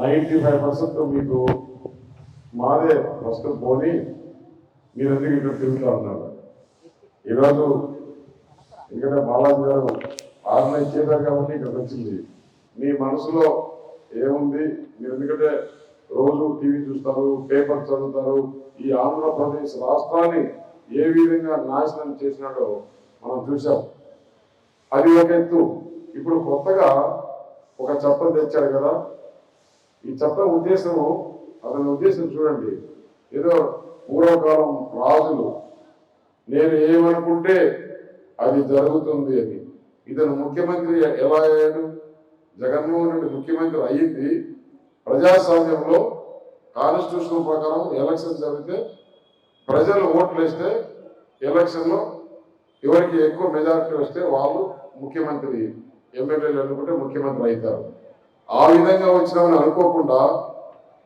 Ninety five percent మీకు మాదే first పోని మీరు ఎందుకు ఇక్కడ తిరుగుతూ ఉన్నారు. ఈరోజు ఎందుకంటే బాలాజీ గారు ఆర్గనైజ్ చేశారు కాబట్టి ఇక్కడికి వచ్చింది. మీ మనసులో ఏముంది? మీరు ఎందుకంటే రోజు టీవీ చూస్తారు పేపర్ చదువుతారు ఈ ఆంధ్రప్రదేశ్ రాష్ట్రాన్ని ఏ విధంగా నాశనం చేసినాడో మనం చూసాం అది ఒక ఎత్తు. ఇప్పుడు కొత్తగా ఒక చట్టం తెచ్చాడు కదా ఈ చట్టం ఉద్దేశం అతని ఉద్దేశం చూడండి. ఏదో పూర్వకాలం రాజులు నేను ఏమనుకుంటే అది జరుగుతుంది అని. ఇతను ముఖ్యమంత్రి ఎలా అయ్యాడు? జగన్మోహన్ రెడ్డి ముఖ్యమంత్రి అయ్యింది ప్రజాస్వామ్యంలో కాన్స్టిట్యూషన్ ప్రకారం ఎలక్షన్ జరిగితే ప్రజలు ఓట్లు వేస్తే ఎలక్షన్లో ఎవరికి ఎక్కువ మెజారిటీ వస్తే వాళ్ళు ముఖ్యమంత్రి ఎమ్మెల్యేలు అనుకుంటే ముఖ్యమంత్రి అవుతారు. ఆ విధంగా వచ్చినామని అనుకోకుండా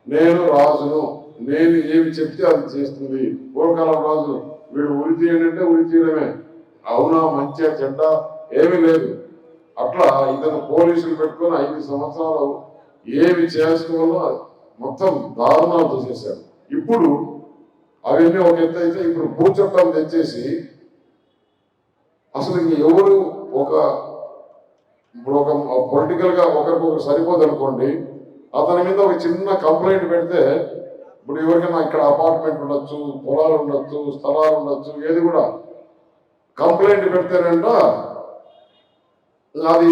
నేను రాజును నేను ఏమి చెప్తే అది చేస్తుంది. పూర్వకాలం రాజు వీడు ఉరి తీయడంటే ఉరి తీయడమే. అవునా మంచిగా చెడ్డ ఏమీ లేదు. అట్లా ఇతను పోలీసులు పెట్టుకొని ఐదు సంవత్సరాలు ఏమి చేసుకోవాలో మొత్తం దారుణాలు చేసేసాడు ఇప్పుడు అవన్నీ ఒక ఎత్తు అయితే ఇప్పుడు భూచట్టం తెచ్చేసి అసలు ఇంక ఎవరు ఒక ఇప్పుడు ఒక పొలిటికల్గా ఒకరికొకరు సరిపోదు అనుకోండి అతని మీద ఒక చిన్న కంప్లైంట్ పెడితే ఇప్పుడు ఎవరికైనా ఇక్కడ అపార్ట్మెంట్ ఉండొచ్చు పొలాలు ఉండొచ్చు స్థలాలు ఉండొచ్చు ఏది కూడా కంప్లైంట్ పెడితేనంట అది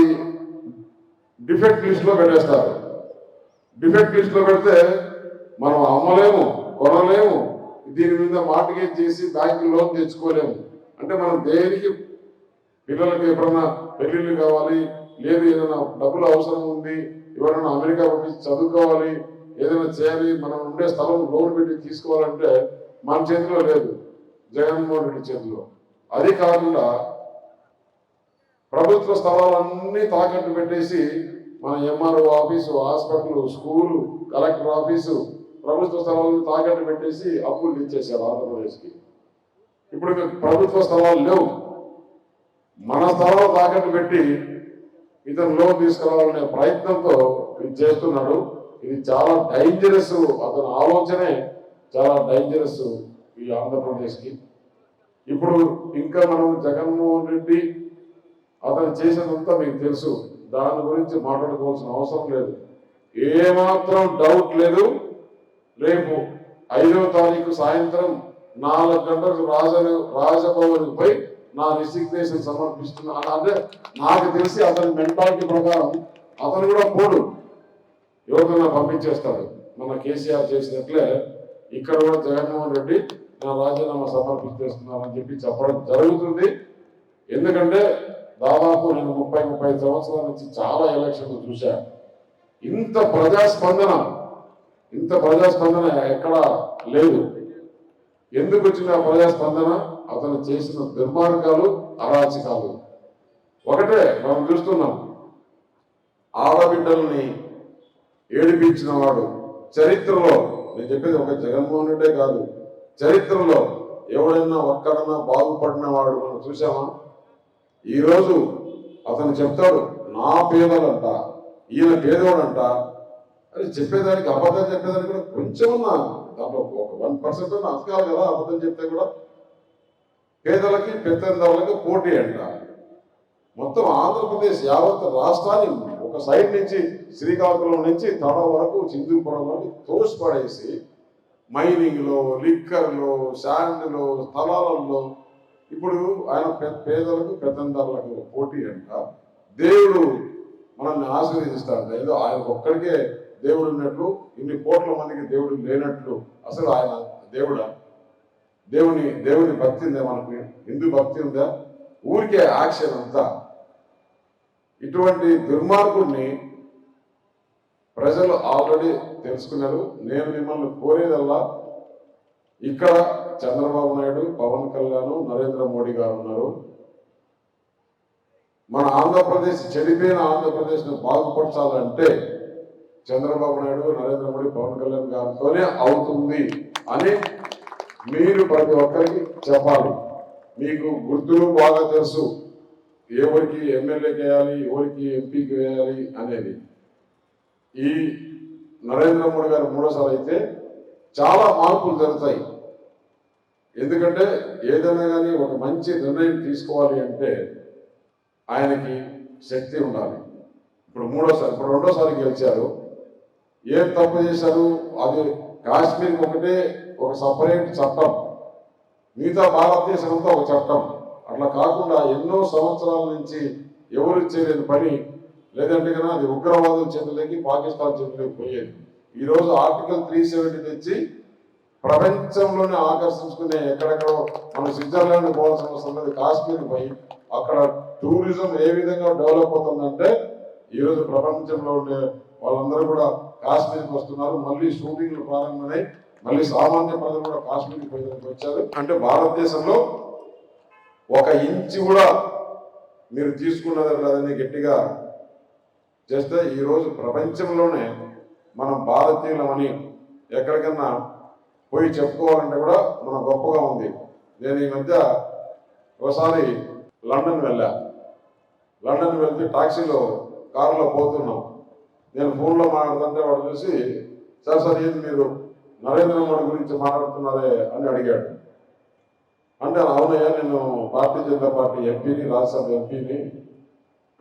డిఫెక్ట్ లిస్ట్లో పెట్టేస్తారు. డిఫెక్ట్ లిస్ట్లో పెడితే మనం అమ్మలేము కొనలేము దీని మీద మార్టిగేజ్ చేసి బ్యాంకు లోన్ తెచ్చుకోలేము. అంటే మనం దేనికి పిల్లలకు ఎప్పుడన్నా పెళ్ళిళ్ళు కావాలి లేదు ఏదైనా డబ్బులు అవసరం ఉంది ఎవరైనా అమెరికా పంపించి చదువుకోవాలి ఏదైనా చేయాలి మనం ఉండే స్థలం లోన్ పెట్టి తీసుకోవాలంటే మన చేతిలో లేదు. జగన్మోహన్ రెడ్డి చేతిలో. అది కాకుండా ప్రభుత్వ స్థలాలన్నీ తాకట్టు పెట్టేసి మన MRO office hospital school collector office ప్రభుత్వ స్థలాలను తాకట్టు పెట్టేసి అప్పులు ఇచ్చేసారు ఆంధ్రప్రదేశ్కి. ఇప్పుడు ప్రభుత్వ స్థలాలు లేవు. మన స్థలాలు తాకట్టు పెట్టి ఇతను లోన్ తీసుకురావాలనే ప్రయత్నంతో ఇది చేస్తున్నాడు. ఇది చాలా డేంజరస్ అతని ఆలోచనే చాలా డేంజరస్ ఈ ఆంధ్రప్రదేశ్కి. ఇప్పుడు ఇంకా మనం జగన్మోహన్ రెడ్డి అతను చేసినంతా మీకు తెలుసు. దాని గురించి మాట్లాడుకోవాల్సిన అవసరం లేదు. ఏమాత్రం డౌట్ లేదు. రేపు ఐదవ తారీఖు సాయంత్రం నాలుగు గంటలకు రాజ రాజభవన్కి పోయి నా రిసిగ్నేషన్ సమర్పిస్తున్నాను అంటే నాకు తెలిసి అతని మెంటాలిటీ ప్రకారం అతను కూడా పోడు. యువతను పంపించేస్తాడు. మన కేసీఆర్ చేసినట్లే ఇక్కడ కూడా జగన్మోహన్ రెడ్డి నా రాజీనామా సమర్పించేస్తున్నానని చెప్పి చెప్పడం జరుగుతుంది. ఎందుకంటే దాదాపు నేను ముప్పై ముప్పై సంవత్సరాల నుంచి చాలా ఎలక్షన్లు చూశా. ఇంత ప్రజాస్పందన ఇంత ప్రజాస్పందన ఎక్కడా లేదు. ఎందుకు వచ్చిన ఆ ప్రజాస్పందన? అతను చేసిన దుర్మార్గాలు అరాచకాలు. ఒకటే మనం చూస్తున్నాం. ఆడబిడ్డల్ని ఏడిపించిన వాడు చరిత్రలో నేను చెప్పేది ఒక జగన్మోహన్ రెడ్డే కాదు చరిత్రలో ఎవడైనా ఒక్కడన్నా బాగుపడిన వాడు మనం చూసామా ఈరోజు అతను చెప్తాడు నా పేదలంట ఈయన పేదవాడంట అని చెప్పేదానికి అబద్ధం చెప్పేదానికి కూడా కొంచెం ఉన్న. దాంట్లో ఒక వన్ పర్సెంట్ అతకాలి కదా అబద్ధం చెప్తే కూడా. పేదలకి పెత్తందవులకి పోటీ అంట మొత్తం ఆంధ్రప్రదేశ్ యావత్ రాష్ట్రాన్ని ఒక సైడ్ నుంచి శ్రీకాకుళం నుంచి తడ వరకు చింతూపురం వరకు తోసిపడేసి మైనింగ్లో లిక్కర్లో శాండ్లో స్థలాలలో ఇప్పుడు ఆయన పేదలకు పెత్తందారులకు పోటీ అంట. దేవుడు మనల్ని ఆశీర్వదిస్తాడు ఏదో ఆయన ఒక్కడికే దేవుడు ఉన్నట్లు ఇన్ని కోట్ల మందికి దేవుడు లేనట్లు అసలు ఆయన దేవుడా? దేవుని దేవుని భక్తి ఉందా మనకు? హిందూ భక్తి ఉందా? ఊరికే యాక్షన్ అంతా. ఇటువంటి దుర్మార్గుడిని ప్రజలు ఆల్రెడీ తెలుసుకున్నారు. నేను మిమ్మల్ని కోరేదల్లా ఇక్కడ చంద్రబాబు నాయుడు పవన్ కళ్యాణ్ నరేంద్ర మోడీ గారు ఉన్నారు. మన ఆంధ్రప్రదేశ్ చెడిపోయిన ఆంధ్రప్రదేశ్ను బాగుపరచాలంటే చంద్రబాబు నాయుడు నరేంద్ర మోడీ పవన్ కళ్యాణ్ గారితోనే అవుతుంది అని మీరు ప్రతి ఒక్కరికి చెప్పాలి. మీకు గుర్తులు బాగా తెలుసు. ఎవరికి ఎమ్మెల్యేకి వేయాలి ఎవరికి ఎంపీకి వేయాలి అనేది. ఈ నరేంద్ర మోడీ గారు మూడోసారి అయితే చాలా మార్పులు జరుగుతాయి. ఎందుకంటే ఏదైనా కానీ ఒక మంచి నిర్ణయం తీసుకోవాలి అంటే ఆయనకి శక్తి ఉండాలి. ఇప్పుడు మూడోసారి ఇప్పుడు రెండోసారి గెలిచారు. ఏం తప్పు చేశారు? అది కాశ్మీర్కి ఒకటే ఒక సపరేట్ చట్టం. మిగతా భారతదేశంతో ఒక చట్టం. అట్లా కాకుండా ఎన్నో సంవత్సరాల నుంచి ఎవరు చేయలేని పని లేదంటే కన్నా అది ఉగ్రవాదం చెందలేకి పాకిస్తాన్ చెందలేకి పోయేది. ఈరోజు ఆర్టికల్ త్రీ సెవెంటీ తెచ్చి ప్రపంచంలోనే ఆకర్షించుకునే ఎక్కడెక్కడో మనం స్విట్జర్లాండ్ పోవాల్సిన అవసరం లేదు కాశ్మీర్ పోయి అక్కడ టూరిజం ఏ విధంగా డెవలప్ అవుతుందంటే ఈరోజు ప్రపంచంలో ఉండే వాళ్ళందరూ కూడా కాశ్మీర్కి వస్తున్నారు. మళ్ళీ షూటింగ్లు ప్రారంభమై మళ్ళీ సామాన్య ప్రజలు కూడా కాశ్మీర్కి పోయేందుకు వచ్చారు. అంటే భారతదేశంలో ఒక ఇంచు కూడా మీరు తీసుకున్నది లేదని గట్టిగా చేస్తే ఈరోజు ప్రపంచంలోనే మనం భారతీయులమని ఎక్కడికన్నా పోయి చెప్పుకోవాలంటే కూడా మన గొప్పగా ఉంది. నేను ఈ మధ్య ఒకసారి లండన్ వెళ్ళా. లండన్ వెళ్తే టాక్సీలో కారులో పోతున్నాం. నేను ఫోన్లో మాట్లాడుతుంటే వాడు చూసి సార్ సార్ ఏంది మీరు నరేంద్ర మోడీ గురించి మాట్లాడుతున్నారే అని అడిగాడు. అంటే అవునయ్యా నేను భారతీయ జనతా పార్టీ ఎంపీని రాజ్యసభ ఎంపీని.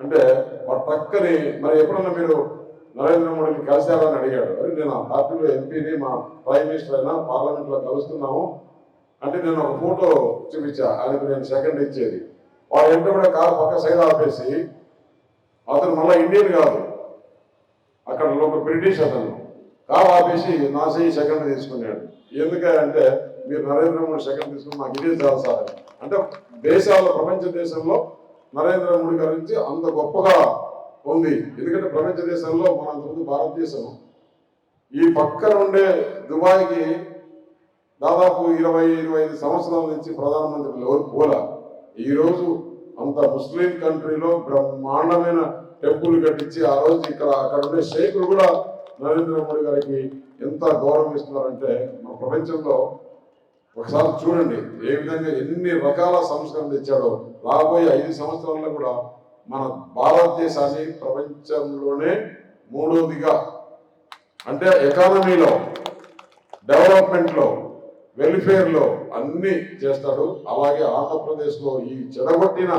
అంటే మా పక్కని మరి ఎప్పుడన్నా మీరు నరేంద్ర మోడీని కలిశారని అని అడిగాడు. అరే నేను ఆ పార్టీలో ఎంపీని మా ప్రైమ్ మినిస్టర్ అయినా పార్లమెంట్లో కలుస్తున్నాము. అంటే నేను ఒక ఫోటో చూపించా ఆయనకు నేను సెకండ్ ఇచ్చేది. వాడు ఎంట కూడా కారు పక్క సైడ్ ఆపేసి అతను మళ్ళీ ఇండియన్ కాదు. అక్కడ ఒక బ్రిటిష్ అతను. కారు ఆపేసి నా సెకండ్ తీసుకున్నాడు. ఎందుకంటే మీరు నరేంద్ర మోడీ సెకండ్ తీసుకుని మాకు ఇదే చాలా సార్ అంటే దేశాల్లో ప్రపంచ దేశంలో నరేంద్ర మోడీ గురించి అంత గొప్పగా ఉంది. ఎందుకంటే ప్రపంచ దేశంలో మన అంతకుముందు భారతదేశం ఈ పక్కన ఉండే దుబాయ్కి దాదాపు ఇరవై ఇరవై ఐదు సంవత్సరాల నుంచి ప్రధానమంత్రి ఎవరు పోలా? ఈరోజు అంత ముస్లిం కంట్రీలో బ్రహ్మాండమైన టెంపుల్ కట్టించి ఆ రోజు ఇక్కడ అక్కడ ఉండే షేకులు కూడా నరేంద్ర మోడీ గారికి ఎంత గౌరవం ఇస్తున్నారంటే మన ప్రపంచంలో ఒకసారి చూడండి ఏ విధంగా ఎన్ని రకాల సంస్కరణ తెచ్చాడో. రాబోయే ఐదు సంవత్సరాల్లో కూడా మన భారతదేశాన్ని ప్రపంచంలోనే మూడవదిగా అంటే ఎకానమీలో డెవలప్మెంట్లో వెల్ఫేర్లో అన్నీ చేస్తాడు. అలాగే ఆంధ్రప్రదేశ్లో ఈ చెడగొట్టిన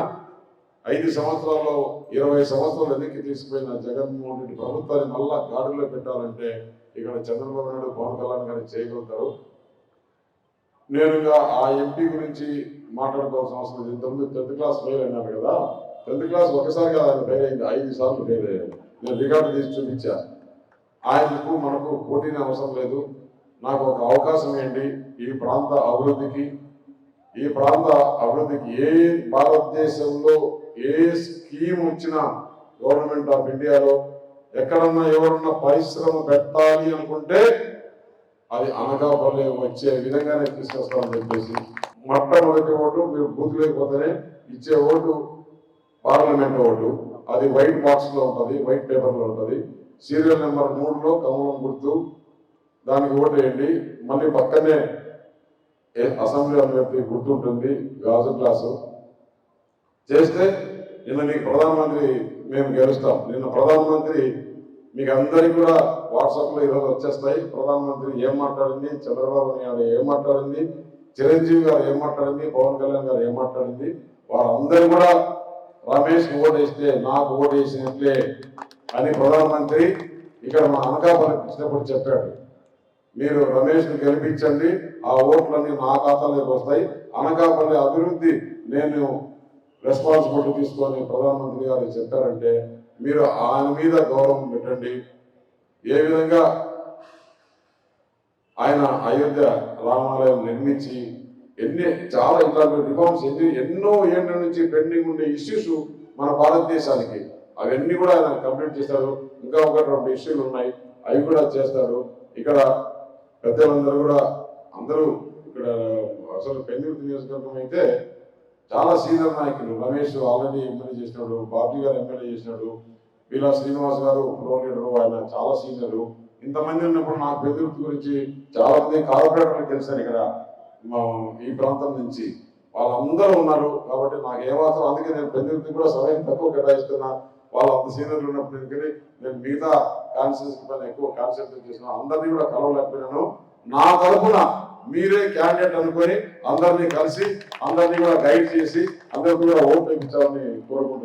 ఐదు సంవత్సరాల్లో ఇరవై సంవత్సరాలు వెనక్కి తీసుకుపోయిన జగన్మోహన్ రెడ్డి ప్రభుత్వాన్ని మళ్ళా గాడులో పెట్టాలంటే ఇక్కడ చంద్రబాబు నాయుడు పవన్ కళ్యాణ్ గారు చేయగలుగుతారు. నేనుగా ఆ ఎంపీ గురించి మాట్లాడుకోవాల్సిన అవసరం లేదు. ఇంతకుముందు టెన్త్ క్లాస్ ఫెయిల్ అన్నాడు కదా. టెన్త్ క్లాస్ ఒకసారి కాదు ఆయన ఫెయిల్ అయింది. ఐదు సార్లు ఫెయిల్ అయ్యాడు నేను రికార్డు తీసి చూపించా. ఆయనకు మనకు పోటీని అవసరం లేదు. నాకు ఒక అవకాశం ఏంటి ఈ ప్రాంత అభివృద్ధికి ఈ ప్రాంత అభివృద్ధికి ఏ భారతదేశంలో ఏ స్కీమ్ వచ్చినా గవర్నమెంట్ ఆఫ్ ఇండియాలో ఎక్కడన్నా ఎవరన్నా పరిశ్రమ పెట్టాలి అనుకుంటే అది అనకాపల్లి వచ్చే విధంగానే తీసుకొస్తామని చెప్పేసి మొట్టమొదటి ఓటు మీరు బూత్ లేకపోతేనే ఇచ్చే ఓటు పార్లమెంట్ ఓటు. అది వైట్ బాక్స్లో ఉంటుంది వైట్ పేపర్లో ఉంటుంది. సీరియల్ నెంబర్ మూడులో కమలం గుర్తు. దానికి ఓటు వేయండి. మళ్ళీ పక్కనే ఏ- అసెంబ్లీ అభ్యర్థి గుర్తుంటుంది గాజు గ్లాసు. చేస్తే నిన్న మీకు ప్రధానమంత్రి మేము గెలుస్తాం. నిన్న ప్రధానమంత్రి మీకు అందరికీ కూడా వాట్సాప్లో ఈరోజు వచ్చేస్తాయి. ప్రధానమంత్రి ఏం మాట్లాడింది? చంద్రబాబు నాయుడు ఏం మాట్లాడింది? చిరంజీవి గారు ఏం మాట్లాడింది? పవన్ కళ్యాణ్ గారు ఏం మాట్లాడింది? వారందరూ కూడా రమేష్ ఓటేస్తే నాకు ఓటేసినట్లే అని ప్రధానమంత్రి ఇక్కడ మా అనకాపల్లి ఇచ్చినప్పుడు చెప్పాడు. మీరు రమేష్ని గెలిపించండి. ఆ ఓట్లన్నీ నా ఖాతాలోకి వస్తాయి. అనకాపల్లి అభివృద్ధి నేను రెస్పాన్సిబిలిటీ తీసుకొని ప్రధానమంత్రి గారు చెప్పారంటే మీరు ఆయన మీద గౌరవం పెట్టండి. ఏ విధంగా ఆయన అయోధ్య రామాలయం నిర్మించి ఎన్ని చాలా ఇట్లాంటి రిఫార్మ్స్ ఎన్ని ఎన్నో ఏళ్ళ నుంచి పెండింగ్ ఉండే ఇష్యూస్ మన భారతదేశానికి. అవన్నీ కూడా ఆయన కంప్లీట్ చేస్తారు ఇంకా ఒకటి రెండు ఇష్యూలు ఉన్నాయి. అవి కూడా చేస్తారు. ఇక్కడ పెద్దలందరూ కూడా అందరూ ఇక్కడ అసలు పెండింగ్ నియోజకవర్గం అయితే చాలా సీనియర్ నాయకులు. రమేష్ ఆల్రెడీ ఎమ్మెల్యే చేసినాడు బాబీ గారు ఎమ్మెల్యే చేసినాడు వీళ్ళ శ్రీనివాస్ గారు ఫ్లోర్ లీడరు ఆయన చాలా సీనియరు. ఇంతమంది ఉన్నప్పుడు నాకు పెందుర్తి గురించి చాలా మంది కార్పొరేటర్లు గెలిచారు ఇక్కడ మా ఈ ప్రాంతం నుంచి. వాళ్ళందరూ ఉన్నారు కాబట్టి నాకు ఏమాత్రం అందుకే నేను పెందుర్తి కూడా సమయం తక్కువ కేటాయిస్తున్నా. వాళ్ళు అంత సీనియర్లు ఉన్నప్పుడు ఎందుకని నేను మిగతా కాన్స్టిట్యూన్సీ పైన ఎక్కువ కాన్సన్ట్రేట్ చేసిన అందరినీ కూడా కలవలేకపోయినాను. నా తరఫున మీరే క్యాండిడేట్ అనుకొని అందరినీ కలిసి అందరినీ కూడా గైడ్ చేసి అందరికీ కూడా ఓట్ వేయించాలని కోరుకుంటున్నాను